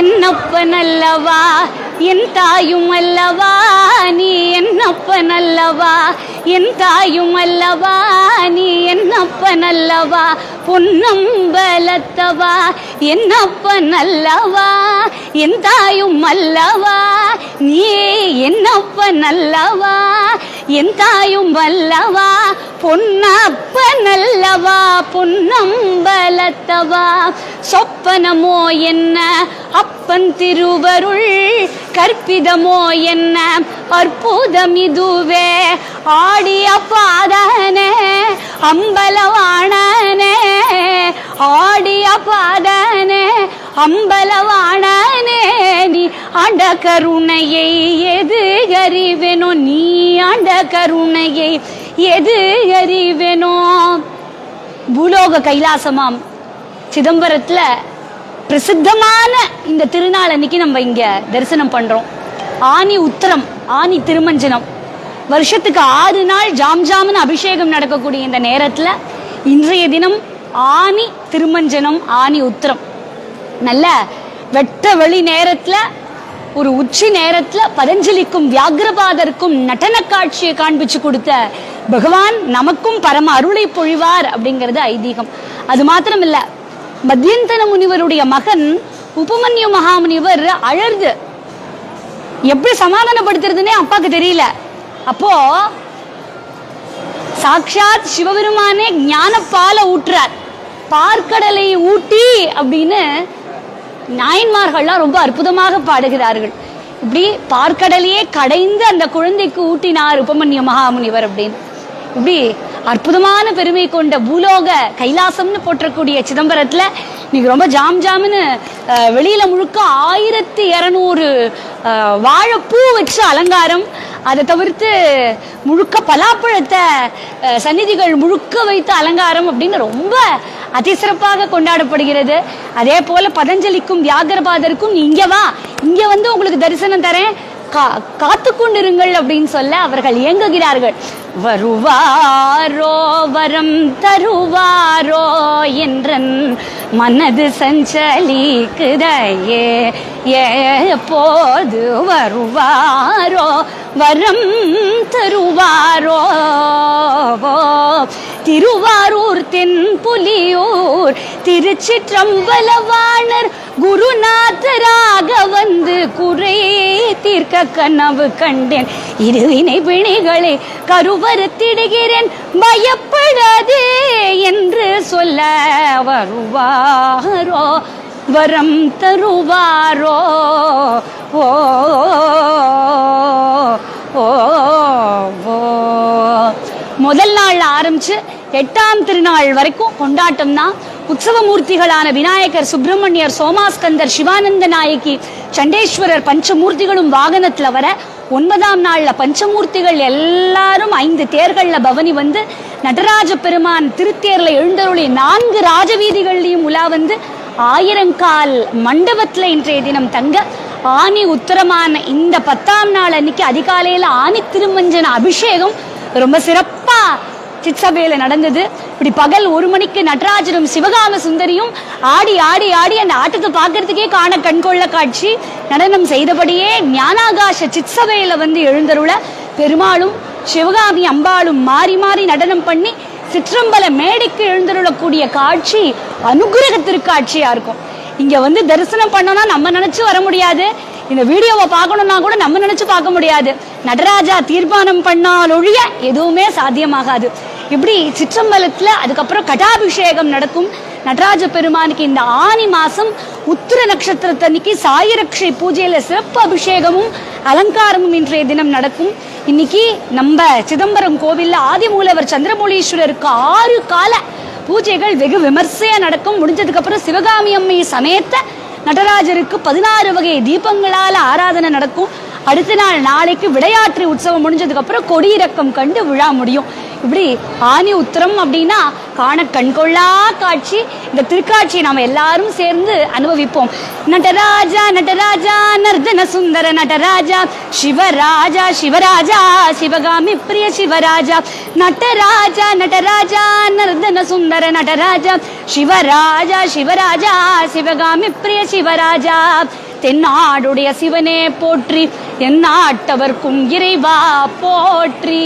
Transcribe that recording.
என்னப்பன் அல்லவா என் தாயும் அல்லவா நீ என்னப்பன் அல்லவா என் தாயும் அல்லவா நீ என்னப்பன் அல்லவா பொன்னம்பலத்தவா என்னப்பன் அல்லவா என் தாயும் வல்லவா பொன்னப்ப நல்லவா பொன்னம்பலத்தவா. சொப்பனமோ என்ன அப்பன் திருவருள் கற்பிதமோ என்ன அற்புதம் இதுவே. ஆடிய பாதனே அம்பலவாணனே. ஆடிய பாதனே அம்பலவாண ஆண்ட கருணையை எது அறிவேனோ? நீ ஆண்ட கருணையை எது அறிவேனோ? பூலோக கைலாசமாம். சிதம்பரத்துல பிரசித்தமான இந்த திருநாள் அன்னைக்கு நம்ம இங்க தரிசனம் பண்றோம். ஆனி உத்தரம் ஆனி திருமஞ்சனம். வருஷத்துக்கு ஆறு நாள் ஜாம் ஜாம்னு அபிஷேகம் நடக்கக்கூடிய இந்த நேரத்துல இன்றைய தினம் ஆனி திருமஞ்சனம் ஆனி உத்திரம். நல்ல வெட்ட வெளி நேரத்துல ஒரு உச்சி நேரத்துல பதஞ்சலிக்கும் வியாகிரபாதருக்கும் நடன காட்சியை காண்பிச்சு கொடுத்த பகவான் நமக்கும் பரம அருளை பொழிவார் அப்படிங்கிறது ஐதீகம். அது மாத்திரம் இல்ல மத்தியந்தன முனிவருடைய மகன் உபமன்யு மகாமுனிவர் அழறுது எப்படி சமாதானப்படுத்துறதுன்னே அப்பாக்கு தெரியல. அப்போ சாக்ஷாத் சிவபெருமானே ஞானப்பால ஊற்றுறார். பார்க்கடலை ஊட்டி அப்படின்னு நாயன்மார்கள்லாம் ரொம்ப அற்புதமாக பாடுகிறார்கள். இப்படி பார்க்கடலையே கடைந்து அந்த குழந்தைக்கு ஊட்டினார் உபமன்ய மகாமுனிவர் அப்படின்னு. இப்படி அற்புதமான பெருமை கொண்ட பூலோக கைலாசம்னு போற்றக்கூடிய சிதம்பரத்துல இன்னைக்கு ரொம்ப ஜாம் ஜாம்னு வெளியில் வெளியில முழுக்க ஆயிரத்தி இரநூறு வாழைப்பூ வச்சு அலங்காரம். அதை தவிர்த்து முழுக்க பலாப்பழத்தை சந்நிதிகள் முழுக்க வைத்து அலங்காரம் அப்படின்னு ரொம்ப அதிசிறப்பாக கொண்டாடப்படுகிறது. அதே போல பதஞ்சலிக்கும் வியாகரபாதருக்கும் இங்க வா. இங்க வந்து உங்களுக்கு தரிசனம் தரேன். கா காத்து கொண்டிருங்கள் அப்படின்னு சொல்ல அவர்கள் இயங்குகிறார்கள். வருவாரோ வரம் தருவாரோ என்றன் மனது சஞ்சலிக்குதையே. எப்போது வருவாரோ வரம் தருவாரோ. திருவாரூர் தென்புலியூர் திருச்சிற்றம்பலவாணர் குருநாதராக வந்து குறை தீர்க்க கனவு கண்டேன். இருவினை பிணிகளை கருவறுத்திடுகிறேன். பயப்படாதே என்று சொல்ல வருவாரோ? வரம் தருவாரோ? ஓ ஓ ஓ. முதல் நாள் ஆரம்பிச்சு எட்டாம் திருநாள் வரைக்கும் கொண்டாட்டம் தான் உற்சவ மூர்த்திகளான விநாயகர் சுப்பிரமணியர் சோமாஸ்கந்தர் சிவானந்த நாயகி சண்டேஸ்வரர் பஞ்சமூர்த்திகளும் வாகனத்துல வர ஒன்பதாம் நாள்ல பஞ்சமூர்த்திகள் எல்லாரும் ஐந்து தேர்கள்ல பவனி வந்து நடராஜ பெருமான் திருத்தேர்ல எழுந்தருளி நான்கு ராஜவீதிகள்லையும் உலா வந்து ஆயிரங்கால் மண்டபத்துல இன்றைய தினம் தங்க ஆனி உத்தரமான இந்த பத்தாம் நாள் அன்னைக்கு அதிகாலையில ஆனி திருமஞ்சன அபிஷேகம் ரொம்ப சிறப்பா சிற்சபையில நடந்தது. இப்படி பகல் ஒரு மணிக்கு நடராஜரும் சிவகாம சுந்தரியும் ஆடி ஆடி ஆடி அந்த ஆட்டத்தை பார்க்கறதுக்கே காண கண்கொள்ள காட்சி. நடனம் செய்தபடியே ஞானாகாச சிற்சபையில வந்து எழுந்தருள பெருமாளும் சிவகாமி அம்பாளும் மாறி மாறி நடனம் பண்ணி சிற்றம்பல மேடைக்கு எழுந்தருளக்கூடிய காட்சி அனுகிரக திருக்காட்சியா இருக்கும். இங்க வந்து தரிசனம் பண்ணோம்னா நம்ம நினைச்சு வர முடியாது. இந்த வீடியோவை பார்க்கணும்னா கூட நம்ம நினைச்சு பார்க்க முடியாது. நடராஜா தீர்மானம் பண்ணால் ஒழிய எதுவுமே சாத்தியமாகாது. இப்படி சிற்றம்பலத்தில் அதுக்கப்புறம் கடாபிஷேகம் நடக்கும். நடராஜ பெருமானுக்கு இந்த ஆனி மாதம் உத்திர நட்சத்திரத்தன்னைக்கு சாயரக்ஷை பூஜையில் சிறப்பு அபிஷேகமும் அலங்காரமும் இன்றைய தினம் நடக்கும். இன்னைக்கு நம்ம சிதம்பரம் கோவிலில் ஆதிமூலவர் சந்திரமௌலீஸ்வரருக்கு ஆறு கால பூஜைகள் வெகு விமர்சையாக நடக்கும். முடிஞ்சதுக்கப்புறம் சிவகாமி அம்மை சமேத்த நடராஜருக்கு பதினாறு வகை தீபங்களால் ஆராதனை நடக்கும். அடுத்த நாள் நாளைக்கு விடையாற்று உற்சவம் முடிஞ்சதுக்கப்புறம் கொடியிறக்கம் கண்டு விழா முடியும். இப்படி ஆனி உத்திரம் அப்படின்னா காண கண்கொள்ளா காட்சி. இந்த திருக்காட்சியை நாம எல்லாரும் சேர்ந்து அனுபவிப்போம். நடராஜா நடராஜா நர்தன சுந்தர நடராஜா. சிவராஜா சிவராஜா சிவகாமி பிரிய சிவராஜா. நடராஜா நடராஜா நர்தன சுந்தர நடராஜா. சிவராஜா சிவராஜா சிவகாமி பிரிய சிவராஜா. தென்னாடுடைய சிவனே போற்றி என் நாட்டவர்க்கும் இறைவா போற்றி.